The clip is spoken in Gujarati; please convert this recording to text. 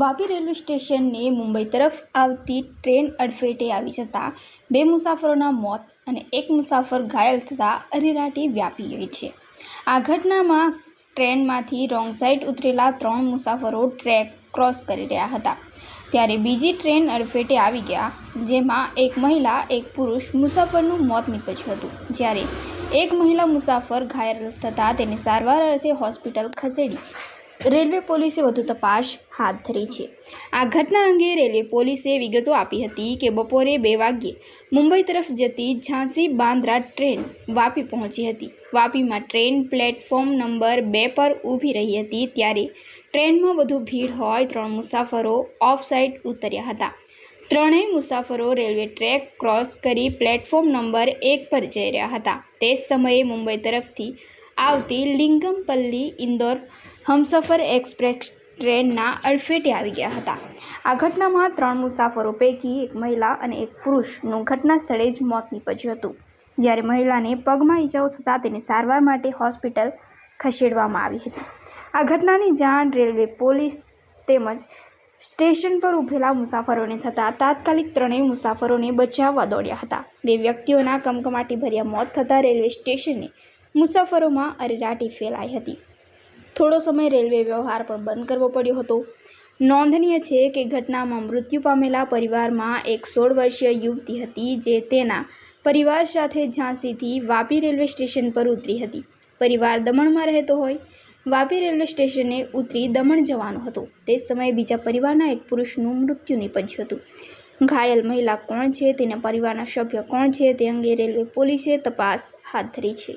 વાપી રેલવે સ્ટેશનને મુંબઈ તરફ આવતી ટ્રેન અડફેટે આવી જતાં બે મુસાફરોના મોત અને એક મુસાફર ઘાયલ થતાં અરેરાટી વ્યાપી ગઈ છે. આ ઘટનામાં ટ્રેનમાંથી રોંગ સાઈડ ઉતરેલા ત્રણ મુસાફરો ટ્રેક ક્રોસ કરી રહ્યા હતા. ત્યારે બીજી ટ્રેન અડફેટે આવી ગયા, જેમાં એક મહિલા, એક પુરુષ મુસાફરનું મોત નીપજ્યું હતું. જ્યારે એક મહિલા મુસાફર ઘાયલ થતાં તેને સારવાર અર્થે હોસ્પિટલ ખસેડી રેલવે પોલીસે વધુ તપાસ હાથ ધરી છે. આ ઘટના અંગે રેલવે પોલીસે વિગતો આપી હતી કે બપોરે બે વાગ્યે મુંબઈ તરફ જતી ઝાંસી બાંદ્રા ટ્રેન વાપી પહોંચી હતી. વાપીમાં ટ્રેન પ્લેટફોર્મ નંબર બે પર ઊભી રહી હતી ત્યારે ટ્રેનમાં વધુ ભીડ હોય ત્રણ મુસાફરો ઓફ સાઇડ ઉતર્યા હતા. ત્રણેય મુસાફરો રેલવે ટ્રેક ક્રોસ કરી પ્લેટફોર્મ નંબર એક પર જઈ રહ્યા હતા. તે જ સમયે મુંબઈ તરફથી આવતી લિંગમપલ્લી ઇન્દોર હમસફર એક્સપ્રેસ ટ્રેનના અડફેટે આવી ગયા હતા. આ ઘટનામાં ત્રણ મુસાફરો પૈકી એક મહિલા અને એક પુરુષનું ઘટના સ્થળે જ મોત નીપજ્યું હતું. જ્યારે મહિલાને પગમાં ઈજાઓ થતાં તેને સારવાર માટે હોસ્પિટલ ખસેડવામાં આવી હતી. આ ઘટનાની જાણ રેલવે, પોલીસ તેમજ સ્ટેશન પર ઊભેલા મુસાફરોને થતાં તાત્કાલિક ત્રણેય મુસાફરોને બચાવવા દોડ્યા હતા. બે વ્યક્તિઓના કમકમાટી ભર્યા મોત થતાં રેલવે સ્ટેશને મુસાફરોમાં અરેરાટી ફેલાઈ હતી. થોડો સમય રેલવે વ્યવહાર પણ બંધ કરવો પડ્યો હતો. નોંધનીય છે કે ઘટનામાં મૃત્યુ પામેલા પરિવારમાં એક સોળ વર્ષીય યુવતી હતી જે તેના પરિવાર સાથે ઝાંસીથી વાપી રેલવે સ્ટેશન પર ઉતરી હતી. પરિવાર દમણમાં રહેતો હોય, વાપી રેલવે સ્ટેશને ઉતરી દમણ જવાનું હતો. તે સમયે બીજા પરિવારના એક પુરુષનું મૃત્યુ નીપજ્યું હતું. ઘાયલ મહિલા કોણ છે, તેના પરિવારના સભ્ય કોણ છે તે અંગે રેલવે પોલીસે તપાસ હાથ ધરી છે.